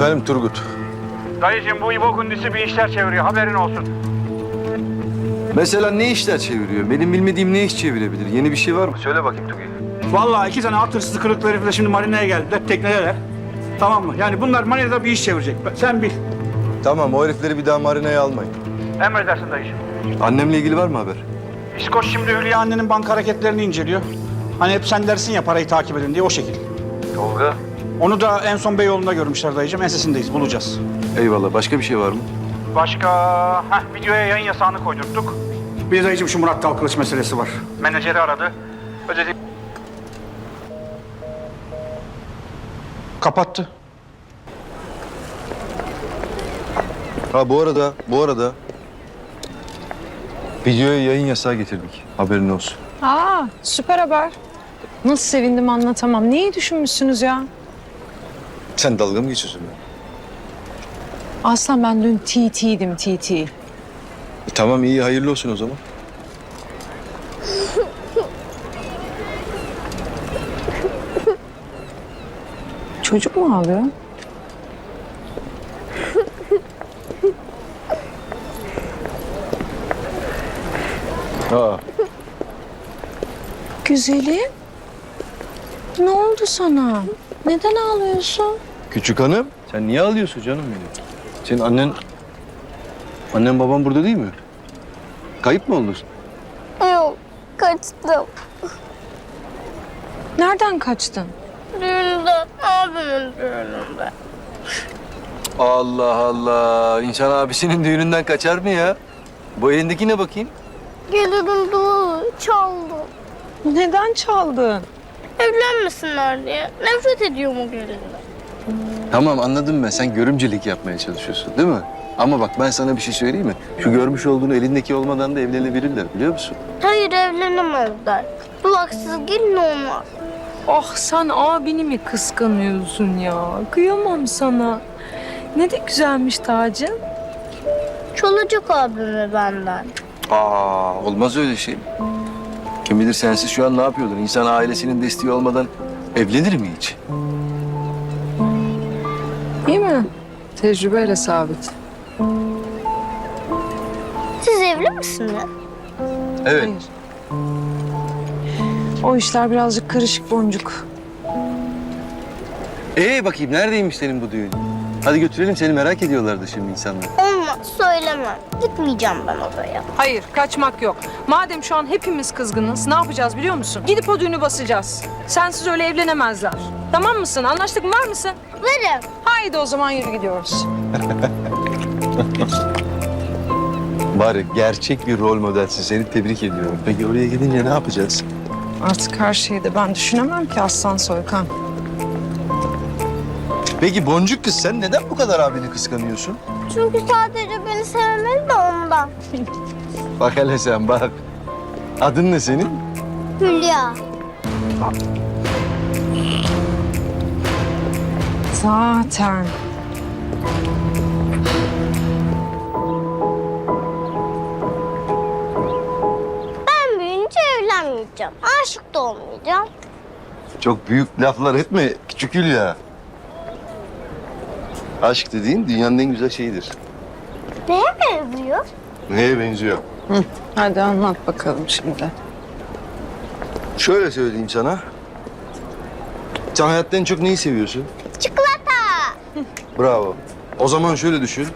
Efendim Turgut. Dayıcığım bu İbo Kundisi bir işler çeviriyor haberin olsun. Mesela ne işler çeviriyor? Benim bilmediğim ne iş çevirebilir? Yeni bir şey var mı? Söyle bakayım Tugay. Vallahi iki tane at hırsızı kılıklı herifle şimdi marinaya geldiler teknedeler. Tamam mı? Yani bunlar marinada bir iş çevirecek. Sen bil. Tamam o herifleri bir daha marinaya almayın. Emredersin dayıcığım. Annemle ilgili var mı haber? İskoç şimdi Hülya annenin banka hareketlerini inceliyor. Hani hep sen dersin ya parayı takip edin diye o şekil. Tolga. Onu da en son Beyoğlu'nda görmüşler dayıcığım. Ensesindeyiz bulacağız. Eyvallah. Başka bir şey var mı? Başka... Heh, videoya yayın yasağını koydurttuk. Bir de dayıcığım şu Murat Dalkılıç meselesi var. Menajeri aradı. Ödedi. Kapattı. Ha bu arada, bu arada videoya yayın yasağı getirdik. Haberin olsun. Aa, süper haber. Nasıl sevindim anlatamam. Neyi düşünmüşsünüz ya? Sen dalga mı geçiyorsun ben? Aslan ben dün TT'ydim TT. E, tamam iyi hayırlı olsun o zaman. Çocuk mu ağlıyor? Ha. Güzelim. Ne oldu sana? Neden ağlıyorsun? Küçük hanım. Sen niye ağlıyorsun canım benim? Senin annen... Annen baban burada değil mi? Kayıp mı oldun? Yok, kaçtım. Nereden kaçtın? Düğünde, abimin düğününde. Allah Allah. İnsan abisinin düğününden kaçar mı ya? Bu elindeki ne bakayım? Gelirim doğru, çaldı. Neden çaldın? Evlenmesinler diye. Nefret ediyorum o gelinden. Tamam anladım ben. Sen görümcelik yapmaya çalışıyorsun değil mi? Ama bak ben sana bir şey söyleyeyim mi? Şu görmüş olduğunu elindeki olmadan da evlenebilirler biliyor musun? Hayır evlenemezler. Bu haksız gelin olmaz. Ah sen abini mi kıskanıyorsun ya? Kıyamam sana. Ne de güzelmiş tacın. Çalacak abimi benden. Aa olmaz öyle şey. Kim bilir sensiz şu an ne yapıyordur? İnsan ailesinin desteği olmadan evlenir mi hiç? Değil mi? Tecrübeyle sabit. Siz evli misiniz? Evet. Hayır. O işler birazcık karışık boncuk. Ee bakayım neredeymiş senin bu düğün? Hadi götürelim seni merak ediyorlardı şimdi insanlar. Olmaz, söylemem. Gitmeyeceğim ben oraya. Hayır, kaçmak yok. Madem şu an hepimiz kızgınız, ne yapacağız biliyor musun? Gidip o düğünü basacağız. Sensiz öyle evlenemezler. Tamam mısın? Anlaştık mı? Var mısın? Varım. Haydi o zaman yürü gidiyoruz. Bari gerçek bir rol modelsin. Seni tebrik ediyorum. Peki oraya gidince ne yapacağız? Artık her şeyi de ben düşünemem ki Aslan Soykan. Peki boncuk kız sen neden bu kadar abini kıskanıyorsun? Çünkü sadece beni sevmeli de ondan. Bak hele sen bak. Adın ne senin? Hülya. Zaten. Ben büyüyünce evlenmeyeceğim. Aşık da olmayacağım. Çok büyük laflar etme küçük Hülya. Aşk dediğin dünyanın en güzel şeyidir. Neye benziyor? Neye benziyor? Hadi anlat bakalım şimdi. Şöyle söyleyeyim sana. Sen hayatta en çok neyi seviyorsun? Çikolata. Bravo. O zaman şöyle düşün.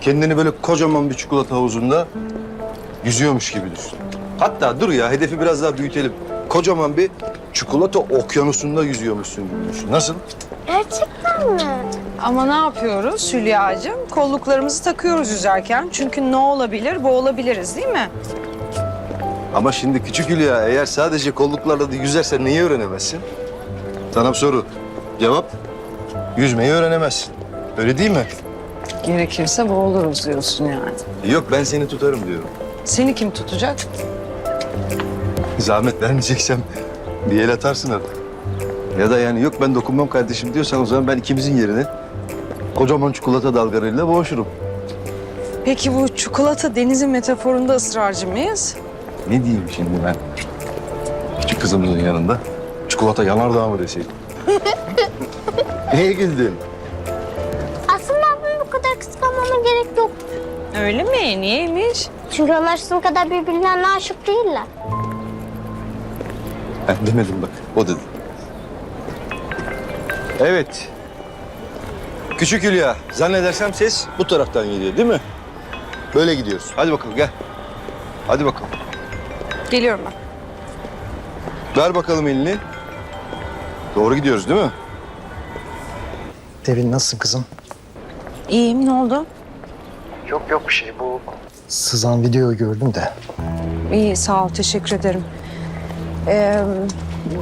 Kendini böyle kocaman bir çikolata havuzunda yüzüyormuş gibi düşün. Hatta dur ya hedefi biraz daha büyütelim. Kocaman bir çikolata okyanusunda yüzüyormuşsun gibi düşün. Nasıl? Gerçekten mi? Ama ne yapıyoruz Hülya'cığım? Kolluklarımızı takıyoruz yüzerken. Çünkü ne olabilir, boğulabiliriz değil mi? Ama şimdi küçük Hülya eğer sadece kolluklarla da yüzersen neyi öğrenemezsin? Sana bir soru. Cevap? Yüzmeyi öğrenemezsin. Öyle değil mi? Gerekirse boğuluruz diyorsun yani. Yok ben seni tutarım diyorum. Seni kim tutacak? Zahmet vermeyeceksem bir el atarsın artık. Ya da yani yok ben dokunmam kardeşim diyorsan o zaman ben ikimizin yerine Kocaman çikolata dalgalarıyla boğuşurum. Peki bu çikolata denizin metaforunda ısrarcı mıyız? Ne diyeyim şimdi ben? Küçük kızımızın yanında çikolata yanardağ mı deseydim? Neye güldün? Aslında abim bu kadar kıskanmama gerek yok. Öyle mi? Niyeymiş? Çünkü onlar sizin kadar birbirlerine aşık değiller. Ben demedim bak, o dedi. Evet, Küçük Hülya. Zannedersem ses bu taraftan geliyor değil mi? Böyle gidiyoruz. Hadi bakalım gel. Hadi bakalım. Geliyorum ben. Ver bakalım elini. Doğru gidiyoruz değil mi? Devin nasılsın kızım? İyiyim ne oldu? Yok yok bir şey bu. Sızan videoyu gördüm de. İyi sağ ol teşekkür ederim. Ee,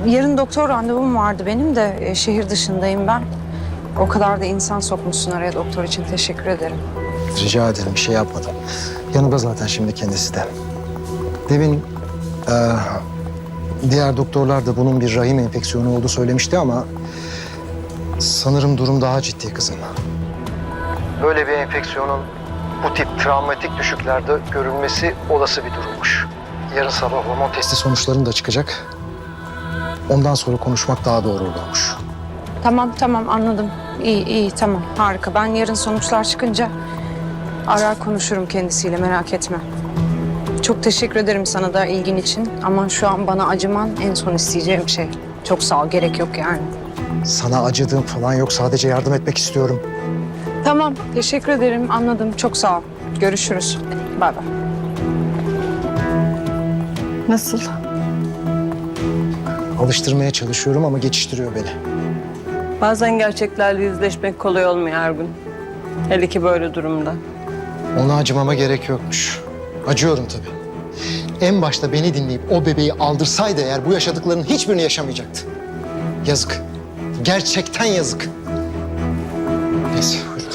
yarın doktor randevum vardı benim de e, şehir dışındayım ben. O kadar da insan sokmuşsun araya doktor için teşekkür ederim. Rica ederim bir şey yapmadım. Yanımda zaten şimdi kendisi de. Devin eee, diğer doktorlar da bunun bir rahim enfeksiyonu olduğu söylemişti ama sanırım durum daha ciddi kızım. Böyle bir enfeksiyonun bu tip travmatik düşüklerde görülmesi olası bir durummuş. Yarın sabah hormon testi sonuçlarını da çıkacak. Ondan sonra konuşmak daha doğru olurmuş. Tamam tamam anladım. İyi iyi tamam harika. Ben yarın sonuçlar çıkınca arar konuşurum kendisiyle merak etme. Çok teşekkür ederim sana da ilgin için ama şu an bana acıman en son isteyeceğim şey. Çok sağ ol gerek yok yani. Sana acıdığım falan yok. Sadece yardım etmek istiyorum. Tamam teşekkür ederim anladım çok sağ ol. Görüşürüz. Bay bay. Nasıl? Alıştırmaya çalışıyorum ama geçiştiriyor beni. Bazen gerçeklerle yüzleşmek kolay olmuyor Ergun. Hele ki böyle durumda. Ona acımama gerek yokmuş. Acıyorum tabii. En başta beni dinleyip o bebeği aldırsaydı eğer bu yaşadıklarının hiçbirini yaşamayacaktı. Yazık. Gerçekten yazık. Neyse buyurun.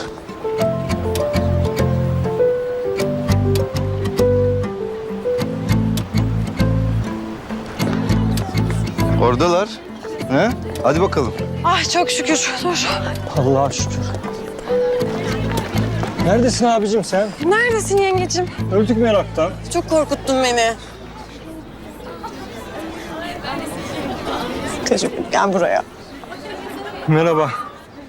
Oradalar. He? Hadi bakalım. Ay çok şükür. Dur. Allah'a şükür. Neredesin abicim sen? Neredesin yengecim? Öldük meraktan. Çok korkuttun beni. Çocuk gel buraya. Merhaba.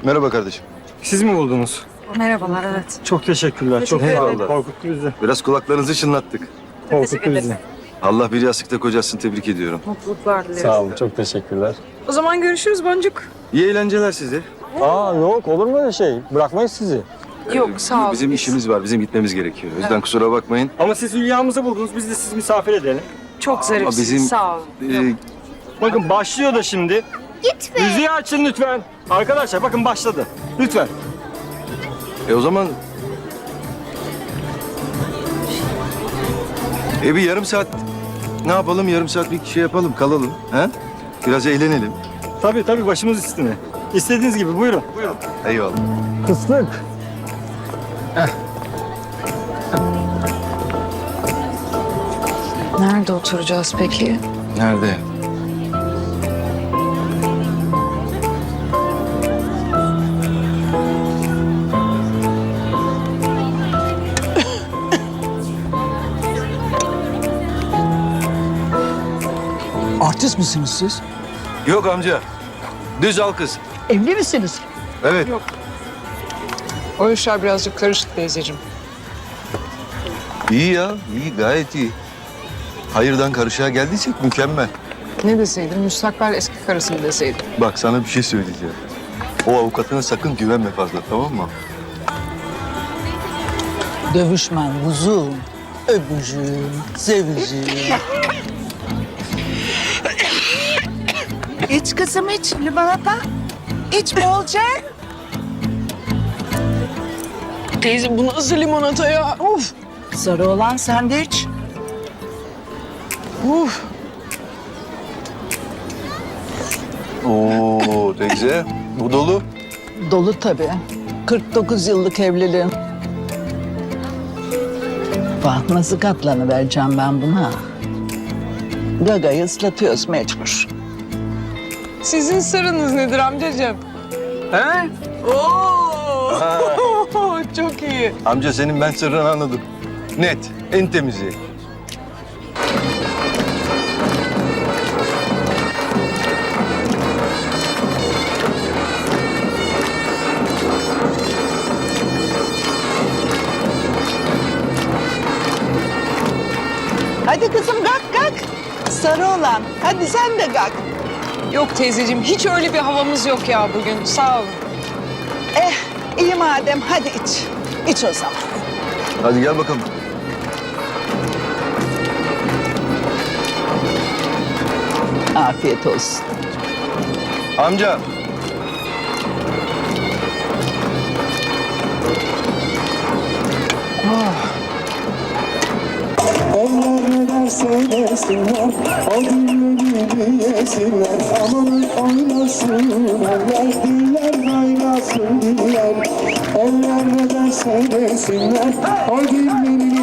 Merhaba kardeşim. Siz mi buldunuz? Merhabalar evet. Çok teşekkürler. Çok sağ olun. Korkuttu bizi. Biraz kulaklarınızı çınlattık. Korkuttu bizi. Allah bir yastıkta kocasını tebrik ediyorum. Mutluluklar dileriz. Sağ olun. Çok teşekkürler. O zaman görüşürüz Boncuk. İyi eğlenceler size. Aa yok olur mu öyle şey? Bırakmayız sizi. Yok sağ ol. Bizim Biz işimiz var. Bizim gitmemiz gerekiyor. O yüzden kusura bakmayın. Ama siz Hülya'mızı buldunuz. Biz de sizi misafir edelim. Çok zarifsiniz bizim- sağ ol. Ee, Bakın başlıyor da şimdi. Gitme. Müziği açın lütfen. Arkadaşlar bakın başladı. Lütfen. e o zaman... E bir yarım saat ne yapalım? Yarım saat bir şey yapalım, kalalım. He? Biraz eğlenelim. Tabii tabii başımız üstüne. İstediğiniz gibi buyurun. Buyurun. Eyvallah. Kıslık. Nerede oturacağız peki? Nerede? Artist misiniz siz? Yok amca. Düz al kız. Evli misiniz? Evet. O işler birazcık karışık teyzeciğim. İyi ya. iyi gayet iyi. Hayırdan karışığa geldiysek mükemmel. Ne deseydin, müstakbel eski karısı mı deseydin? Bak sana bir şey söyleyeceğim. O avukatına sakın güvenme fazla tamam mı? Dövüşmen kuzum. Öpücüğüm, sevicim. iç kızım iç limonata. İç bolca. Teyze bu nasıl limonata ya? Of! Sarı olan sen de iç. Uf! Oo teyze. Bu dolu. Dolu tabii. 49 yıllık evliliğim. Bak nasıl katlanıvereceğim ben buna. Gagayı ıslatıyoruz mecbur. Sizin sırrınız nedir amcacığım? He? Oo! Çok iyi. Amca senin ben sırrını anladım. Net. En temizi. Hadi kızım kalk kalk. Sarı olan. Hadi sen de kalk. Yok teyzeciğim hiç öyle bir havamız yok ya bugün. Sağ olun. Eh iyi madem hadi iç. İç o zaman. Hadi gel bakalım. Afiyet olsun. Amca. Onlar ne derse desinler O günleri yesinler. Aman oynasınlar Verdiler kaynasın diller Onlar ne derse desinler O günleri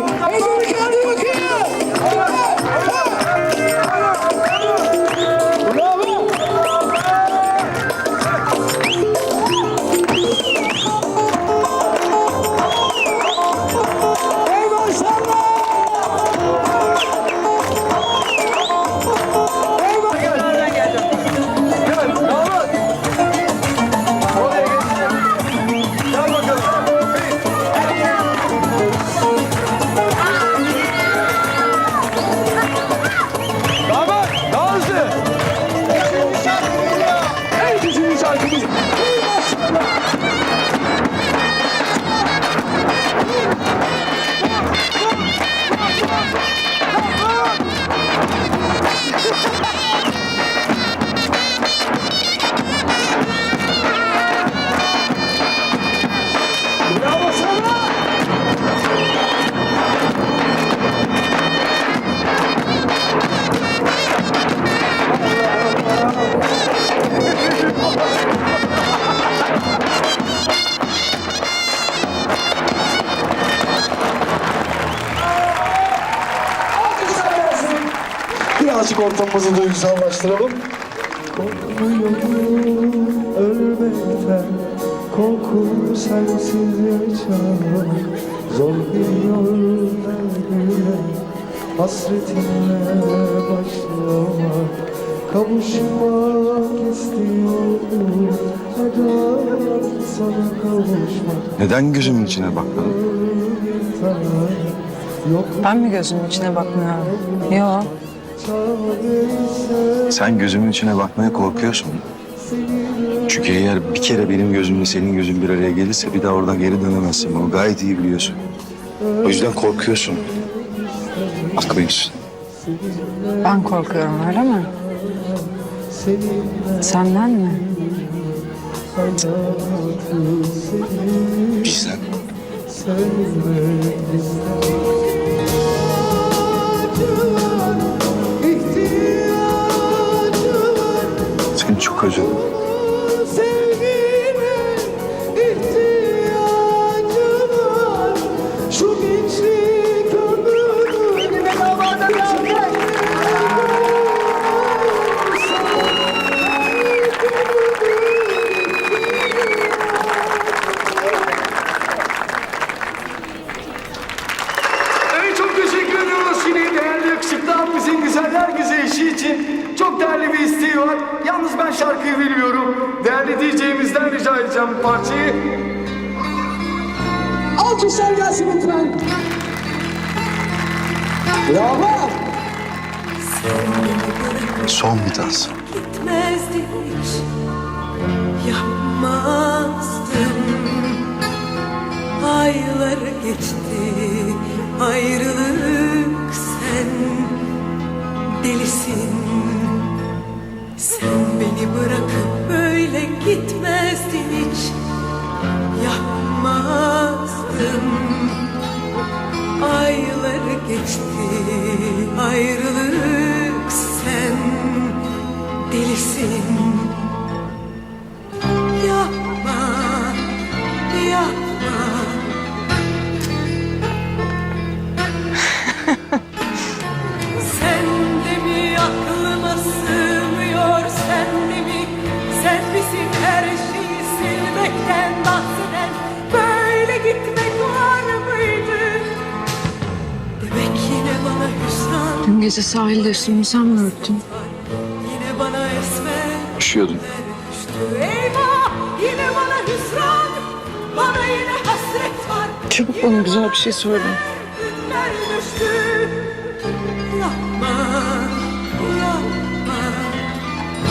ortamımızı duygusallaştıralım. Korkmuyorum ölmekten Korku sensiz yaşamak Zor bir yol güne Hasretinle başlamak Kavuşmak istiyorum Neden sana kavuşmak Neden gözümün içine bakmadın? Yok Ben mi gözümün içine bakmıyorum? Yok. Sen gözümün içine bakmaya korkuyorsun. Çünkü eğer bir kere benim gözümle senin gözün bir araya gelirse bir daha oradan geri dönemezsin. Bunu gayet iyi biliyorsun. O yüzden korkuyorsun. Bakmıyorsun. Ben korkuyorum öyle mi? Senden mi? Bizden. Seni parçayı. Alkışlar gelsin lütfen. Bravo. Son bir dans. gitmezdi hiç. Yapmazdım. Aylar geçti Ayrılık sen. Delisin. Sen beni bırakıp böyle gitmezdin hiç Yapmazdım. Aylar geçti Ayrılık sen Delisin Sahilde üstümü sen mi örttün? Yine bana esme. Üşüyordun. Eyvah yine bana hüsran. Bana yine hasret var. Çabuk bana güzel bir şey söyle.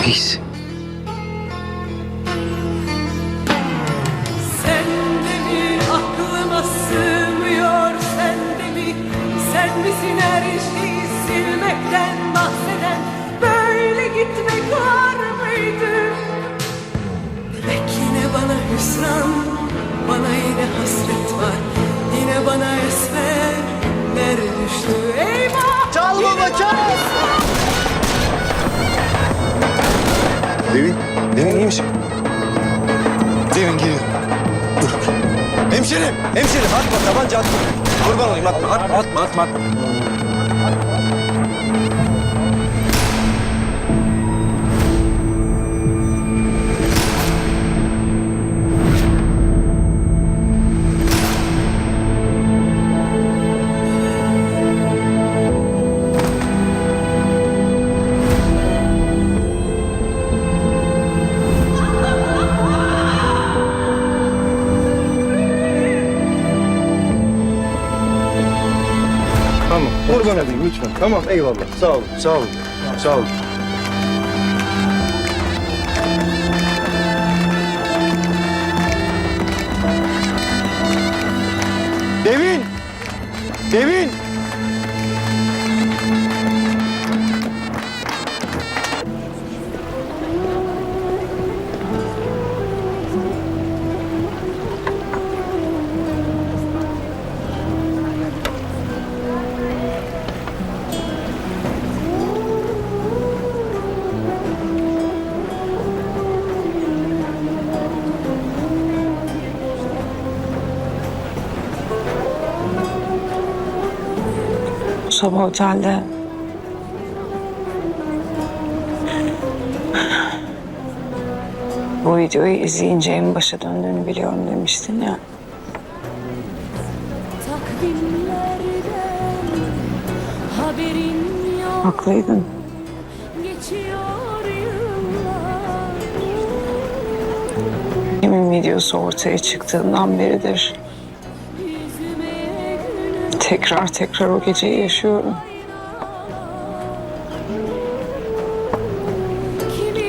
Peace. Silmekten bahseden Böyle gitmek var mıydı Demek yine bana hüsran Bana yine hasret var Yine bana esmerler düştü Eyvah Çal baba çal Devin, Devin iyi misin? Devin geliyor. Dur. Hemşerim, hemşerim atma tabanca atma. Kurban olayım atma, atma, atma, atma. atma. Tamam, eyvallah. Sağ olun, sağ olun. Sağ olun. Sabah otelde bu videoyu izleyince en başa döndüğünü biliyorum demiştin ya. Haklıydın. Kimin videosu ortaya çıktığından beridir. Tekrar tekrar o geceyi yaşıyorum.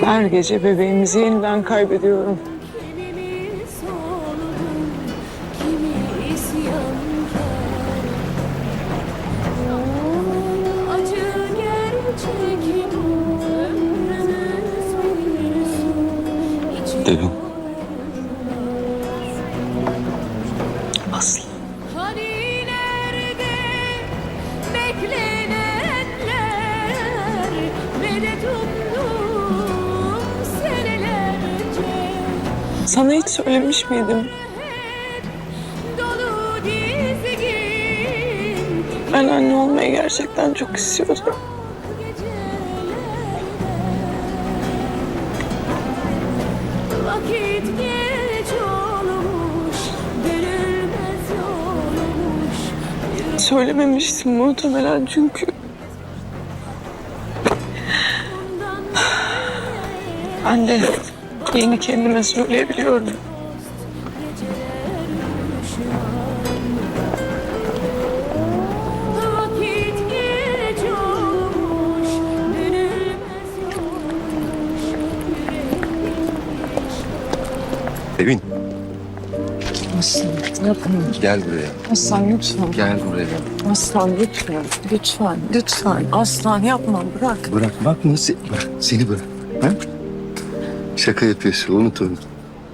Her gece bebeğimizi yeniden kaybediyorum. Anne olmayı gerçekten çok istiyordum. Vakit geç olmuş Dönülmez olmuş Söylememiştim muhtemelen çünkü de yeni kendime söyleyebiliyorum. Aslan yapma. gel buraya. Aslan lütfen. Gel buraya. Aslan lütfen. Lütfen. Lütfen. Aslan yapma bırak. Bırak, bak nasıl... Bırak, seni bırak. Ha? Şaka yapıyorsun, unut onu.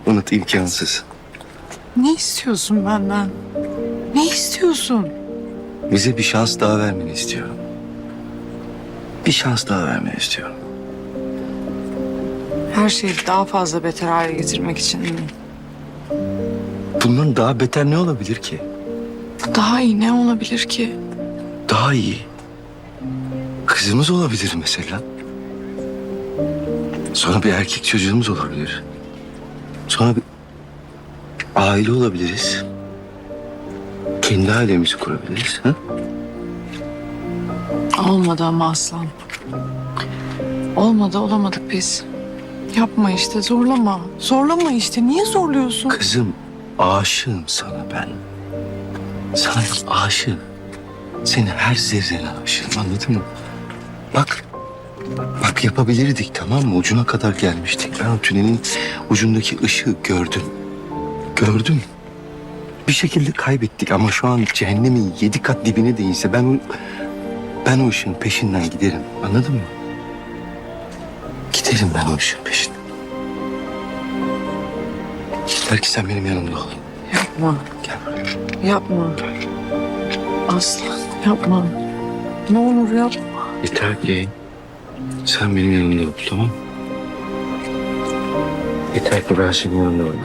Unut, imkansız. Ne istiyorsun benden? Ne istiyorsun? Bize bir şans daha vermeni istiyorum. Bir şans daha vermeni istiyorum. Her şeyi daha fazla beter hale getirmek için mi? Bundan daha beter ne olabilir ki? Daha iyi ne olabilir ki? Daha iyi. Kızımız olabilir mesela. Sonra bir erkek çocuğumuz olabilir. Sonra bir aile olabiliriz. Kendi ailemizi kurabiliriz. Ha? Olmadı ama Aslan. Olmadı olamadık biz. Yapma işte zorlama. Zorlama işte. Niye zorluyorsun? Kızım aşığım sana ben. Sana aşığım. Seni her zerrene aşığım anladın mı? Bak Bak yapabilirdik tamam mı? Ucuna kadar gelmiştik. Ben o tünelin ucundaki ışığı gördüm. Gördüm. Bir şekilde kaybettik ama şu an cehennemin yedi kat dibine değilse ben o... Ben o ışığın peşinden giderim. Anladın mı? Giderim ben o ışığın peşinden. Yeter ki sen benim yanımda ol. Yapma, Gel buraya. yapma. Aslan yapma. Ne olur yapma. Yeter ki sen benim yanımda ol tamam mı? Yeter ki ben senin yanında olayım.